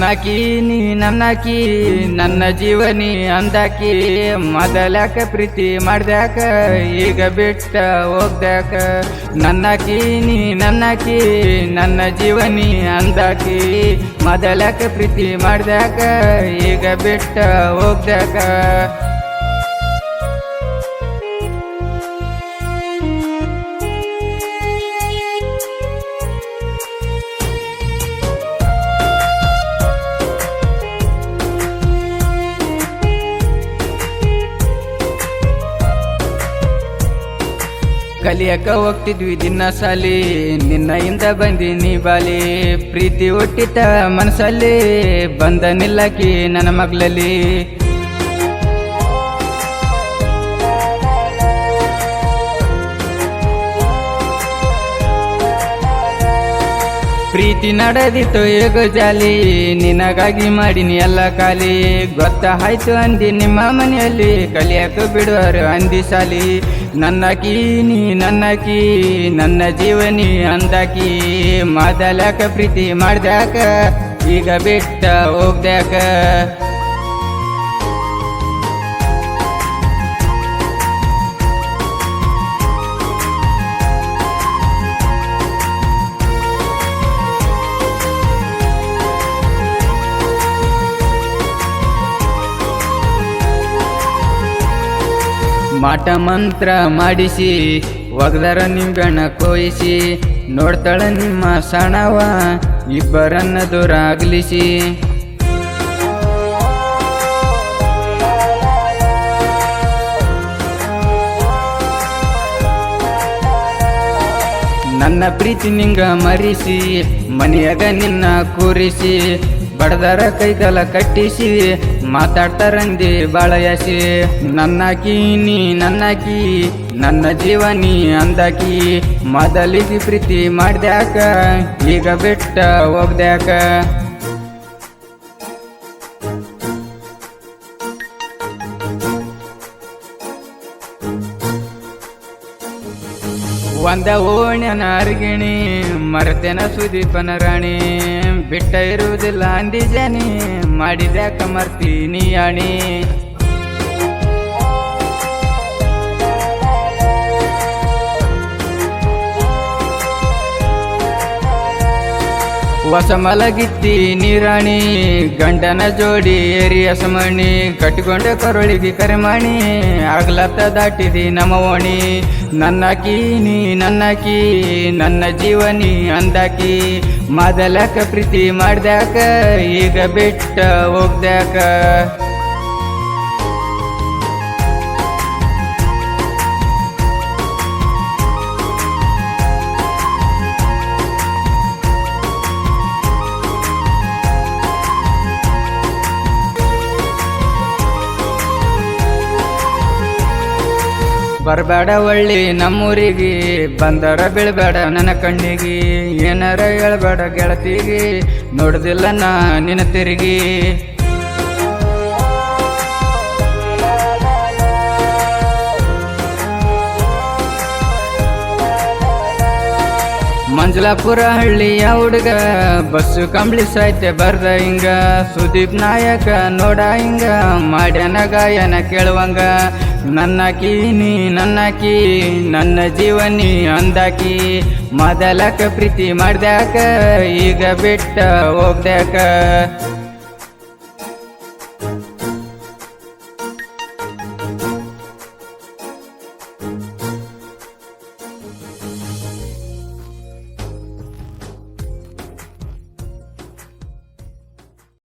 ನನ್ನಾಕಿ, ನೀ ನನ್ನಾಕಿ, ನನ್ನ ಜೀವನಿ ಅಂದಾಕಿ, ಮೊದಲಾಕ ಪ್ರೀತಿ ಮಾಡ್ದಾಕ ಈಗ ಬಿಟ್ಟ ಹೋಗ್ದ್ಯಾಕ. ನನ್ನಕಿ, ನೀ ನನ್ನಾಕಿ, ನನ್ನ ಜೀವನಿ ಅಂದಾಕಿ, ಮೊದಲಾಕ ಪ್ರೀತಿ ಮಾಡ್ದ್ಯಾಕ, ಈಗ ಬಿಟ್ಟ ಹೋಗ್ದ್ಯಾಕ. ಕಲಿಯಕ ಹೋಗ್ತಿದ್ವಿ ದಿನ ಸಾಲಿ. ಬಂದಿ ಬಂದಿನಿ ಬಾಲಿ. ಪ್ರೀತಿ ಹುಟ್ಟಿತ ಮನಸ್ಸಲ್ಲಿ ಬಂದ ನಿಲ್ಲಕಿ ನನ್ನ ಮಗ್ಲಲ್ಲಿ ಪ್ರೀತಿ ನಡೆದಿತ್ತು ಹೇಗೋ ಜಾಲಿ. ನಿನಗಾಗಿ ಮಾಡಿನಿ ಎಲ್ಲ ಖಾಲಿ. ಗೊತ್ತಾಯ್ತು ಅಂದಿ ನಿಮ್ಮ ಮನೆಯಲ್ಲಿ. ಕಲಿಯಕ ಬಿಡುವರು ಅಂದಿ ಸಾಲಿ. ನನ್ನಕಿ ನೀ ನನ್ನಕಿ ನನ್ನ ಜೀವನಿ ಅಂದಾಕಿ. ಮಾದಲಕ ಪ್ರೀತಿ ಮಾಡ್ದಾಕ ಈಗ ಬಿಟ್ಟ ಹೋಗ್ದ್ಯಾಕ. ಮಾಟ ಮಂತ್ರ ಮಾಡಿಸಿ, ಒಗ್ದರ ಗಣ ಕೋಯಿಸಿ, ನೋಡ್ತಾಳ ನಿಮ್ಮ ಸಣವ, ಇಬ್ಬರನ್ನ ದೂರ ಅಗಲಿಸಿ ನನ್ನ ಪ್ರೀತಿ ನಿಂಗ ಮರಿಸಿ, ಮನೆಯಾಗ ನಿನ್ನ ಕೂರಿಸಿ ಬಡದರ ಕೈಗಲ ಕಟ್ಟಿಸಿ, ಮಾತಾಡ್ತಾರಂದಿ ಬಾಳಯಸಿ ನನ್ನಾಕಿ ನೀ ಕೀ ನನ್ನ ಜೀವನಿ ಅಂದಾಕಿ. ಮೊದಲಿಗೆ ಪ್ರೀತಿ ಮಾಡ್ದ್ಯಾಕ, ಈಗ ಬಿಟ್ಟ ಹೋಗ್ದ್ಯಾಕ. ಒಂದ ಓಣ್ಯನ ಅರ್ಗಿಣಿ ಮರತೆನ ಸುದೀಪನ ರಾಣಿ ಬಿಟ್ಟ ಇರುವುದಿಲ್ಲ ಅಂದಿಜನಿ ಮಾಡಿದ್ಯಾಕ ಮರ್ತೀನಿ ಅಣಿ ಹೊಸ ಮಲಗಿತ್ತಿ ನೀರಾಣಿ, ಗಂಡನ ಜೋಡಿ ಏರಿ ಹಸಮಣಿ ಕಟ್ಟಿಕೊಂಡ ಕರುಳಿಗೆ ಕರೆಮಾಣಿ ಆಗ್ಲತ್ತ ದಾಟಿದಿ ನಮ್ಮ ಓಣಿ. ನನ್ನಕಿ ನೀ ನನ್ನಕಿ ನನ್ನ ಜೀವನಿ ಅಂದಾಕಿ ಮೊದಲಕ ಪ್ರೀತಿ ಮಾಡ್ದ್ಯಾಕ, ಈಗ ಬಿಟ್ಟ ಹೋಗ್ದ್ಯಾಕ. ಬರಬೇಡ ಒಳ್ಳಿ ನಮ್ಮೂರಿಗೆ. ಬಂದರ ಬೀಳ್ಬೇಡ ನನ್ನ ಕಣ್ಣಿಗೆ. ಏನಾರ ಹೇಳ್ಬೇಡ ಗೆಳತಿಗೆ. ನೋಡ್ದಿಲ್ಲ ನಾ ನಿನ್ನ ತಿರುಗಿ. ಮಂಜಲಾಪುರ ಹಳ್ಳಿಯ ಹುಡುಗ. ಬಸ್ಸು ಕಂಬಳಿ ಸಾಯ್ತೆ ಬರ್ದ ಹಿಂಗ. ಸುದೀಪ್ ನಾಯಕ ನೋಡ ಹಿಂಗ. ಮಾಡ್ಯನ ಗಾಯನ ಕೇಳುವಂಗ. ನನ್ನ ನನ್ನಕಿ ನೀ ನನ್ನಕಿ ನನ್ನ ಜೀವನಿ ಅಂದಾಕಿ. ಮೊದಲಕ ಪ್ರೀತಿ ಮಾಡ್ದ್ಯಾಕ, ಈಗ ಬಿಟ್ಟ ಹೋಗ್ದ್ಯಾಕ.